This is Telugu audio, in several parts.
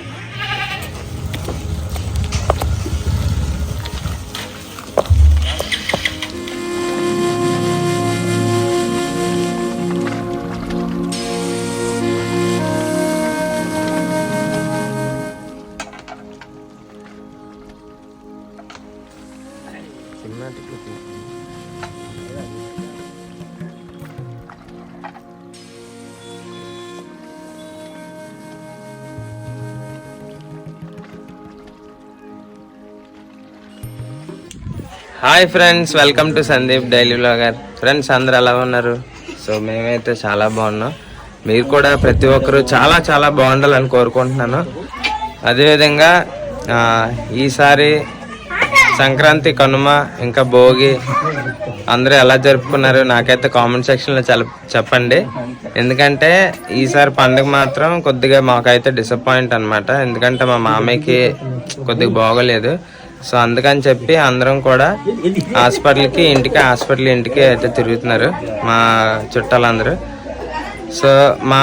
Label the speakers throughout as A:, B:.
A: Yeah. Hi friends welcome to Sandeep daily blogger friends అందరు ఎలా ఉన్నారు? సో మేమైతే చాలా బాగున్నాం. మీరు కూడా ప్రతి ఒక్కరు చాలా చాలా బాగుండాలని కోరుకుంటున్నాను. అదేవిధంగా ఈసారి సంక్రాంతి కనుమ ఇంకా భోగి అందరూ ఎలా జరుపుకున్నారు నాకైతే కామెంట్ సెక్షన్లో చల చెప్పండి. ఎందుకంటే ఈసారి పండుగ మాత్రం కొద్దిగా మాకైతే డిసప్పాయింట్ అనమాట ఎందుకంటే మా మామయ్యకి కొద్దిగా బాగోలేదు. సో అందుకని చెప్పి అందరం కూడా హాస్పిటల్కి ఇంటికి హాస్పిటల్ ఇంటికి అయితే తిరుగుతున్నారు మా చుట్టాలందరూ. సో మా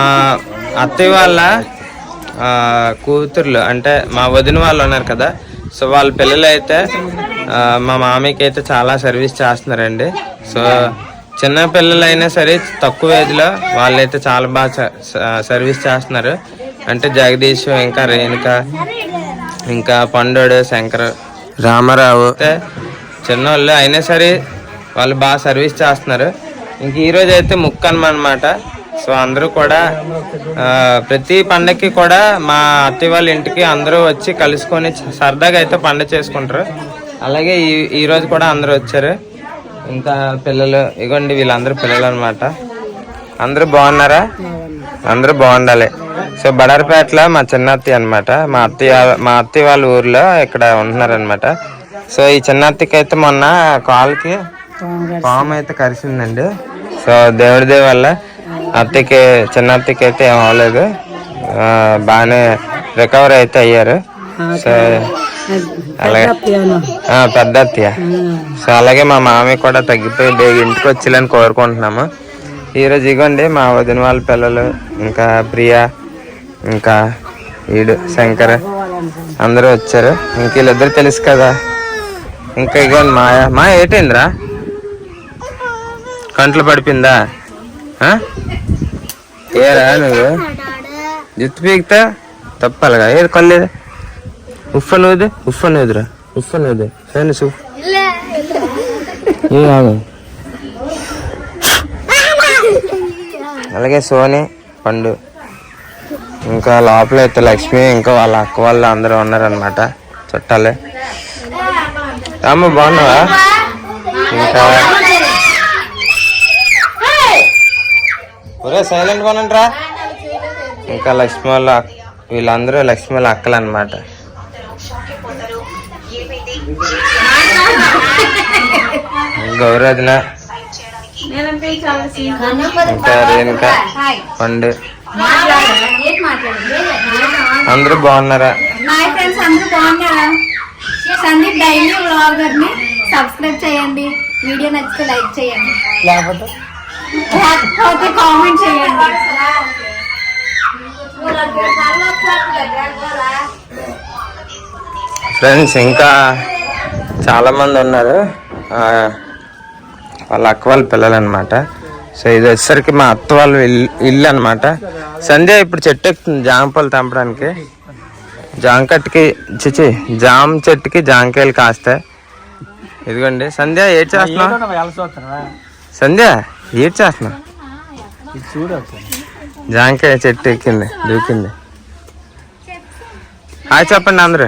A: అత్తయ్య వాళ్ళ కూతుర్లు అంటే మా వదిన వాళ్ళు ఉన్నారు కదా సో వాళ్ళ పిల్లలు అయితే మా మామయ్యకి అయితే చాలా సర్వీస్ చేస్తున్నారండి. సో చిన్న పిల్లలైనా సరే తక్కువ ఏజ్లో వాళ్ళైతే చాలా బాగా సర్వీస్ చేస్తున్నారు. అంటే జగదీష్ ఇంకా రేణుక ఇంకా పండోడు శంకర్ రామారావు. అయితే చిన్నోళ్ళు అయినా సరే వాళ్ళు బాగా సర్వీస్ చేస్తున్నారు. ఇంక ఈరోజు అయితే ముక్కన్మ అనమాట సో అందరూ కూడా ప్రతి పండగకి కూడా మా అత్తయ్య వాళ్ళ ఇంటికి అందరూ వచ్చి కలుసుకొని సరదాగా అయితే పండగ చేసుకుంటారు. అలాగే ఈ ఈరోజు కూడా అందరూ వచ్చారు. ఇంకా పిల్లలు ఇగోండి వీళ్ళందరూ పిల్లలు అనమాట అందరూ బాగున్నారా? అందరూ బాగుండాలి. సో బడారిపేటలో మా చిన్న అత్తయ్య అనమాట మా అత్తయ్య మా అత్తయ్య వాళ్ళ ఊర్లో ఇక్కడ ఉంటున్నారనమాట సో ఈ చిన్న అత్తయ్యకి అయితే మొన్న కాలుకి పాము అయితే కరిసిందండి. సో దేవుడి దేవి వల్ల అత్తయ్యకి చిన్న అత్తయ్యకి అయితే ఏం అవ్వలేదు. బాగానే రికవర్ అయితే అయ్యారు. సో అలాగే పెద్ద అత్తయ్య సో అలాగే మా మామయ్య కూడా తగ్గిపోయి ఇంటికి వచ్చిలని కోరుకుంటున్నాము. ఈరోజు ఇగోండి మా వదిన వాళ్ళ పిల్లలు ఇంకా ప్రియ ఇంకా వీడు శంకర్ అందరూ వచ్చారు. ఇంక వీళ్ళిద్దరు తెలుసు కదా. ఇంకా ఇగోండి మాయ మా ఏటైందిరా? కంట్లో పడిపోయిందా? ఏరా నువ్వు? జుత్తు పీకితే తప్పాలిగా. ఏది కల్లేదు ఉఫ్ నువ్వుది? ఉఫ్ నువ్వుదిరా? ఉఫ్ నువ్వుది. సరే ఏ ఆగు. అలాగే సోని పండు. ఇంకా లోపల అయితే లక్ష్మి ఇంకా వాళ్ళ అక్క వాళ్ళు అందరూ ఉన్నారనమాట చుట్టాలే. అమ్మ బాగున్నావా? ఇంకా ఒరే సైలెంట్ కొనండిరా ఇంకా లక్ష్మి వాళ్ళ వీళ్ళందరూ లక్ష్మి వాళ్ళ అక్కలు అనమాట గౌరవదిన ఇంకా రేణుక పండు. అందరూ బాగున్నారా?
B: హాయ్ ఫ్రెండ్స్ అందరూ బాగున్నారా? సందీప్ డైలీ వ్లాగర్ని సబ్స్క్రైబ్ చేయండి. వీడియో నచ్చితే లైక్ చేయండి. లేకపోతే? కామెంట్ చేయండి.
A: ఫ్రెండ్స్ ఇంకా చాలా మంది ఉన్నారు. ఆ, వాళ్ళ అక్క వాళ్ళ పిల్లలు అనమాట సో ఇది వచ్చేసరికి మా అత్త వాళ్ళ ఇల్లు అనమాట సంధ్య ఇప్పుడు చెట్టు ఎక్కుతుంది జామపళ్ళు తెంపడానికి. జామ కట్టుకి చిచి జామ చెట్టుకి జామకాయలు కాస్తాయి. ఇదిగోండి. సంధ్య ఏడ్ చేస్తున్నావు? సంధ్య ఏడ్ చేస్తున్నావు? జామకాయ చెట్టు ఎక్కింది దూకింది. హాయ్ చెప్పండి అందరూ.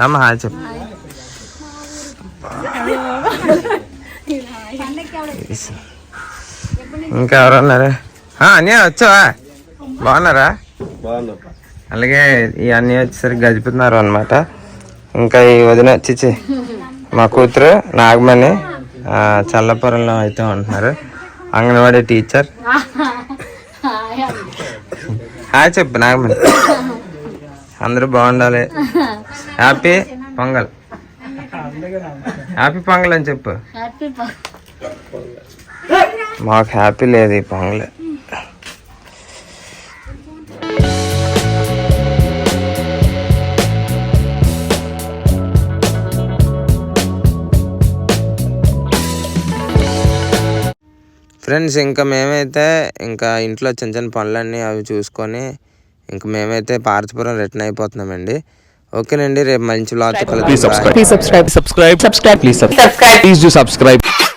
A: రామ్మ హాయ్ చెప్పు. ఇంకా ఎవరు అన్నీ వచ్చావా? బాగున్నారా? అలాగే ఈ అన్నీ వచ్చేసరికి గజిపుతున్నారు అనమాట ఇంకా ఈ వదిన వచ్చి మా కూతురు నాగమణి చల్లపురంలో అయితే ఉంటున్నారు. అంగన్వాడీ టీచర్. హాయ్ చెప్పు నాగమణి. అందరూ బాగుండాలి. హ్యాపీ పొంగల్. హ్యాపీ పొంగల్ అని చెప్పు. మాకు హ్యాపీ లేదు ఈ పొంగలే ఫ్రెండ్స్ ఇంకా మేమైతే ఇంకా ఇంట్లో చిన్న చిన్న పనులన్నీ అవి చూసుకొని ఇంకా మేమైతే పార్థపురం రిటర్న్ అయిపోతున్నామండి. ఓకేనండి రేపు మంచి
C: blog subscribe subscribe subscribe subscribe please subscribe subscribe subscribe subscribe subscribe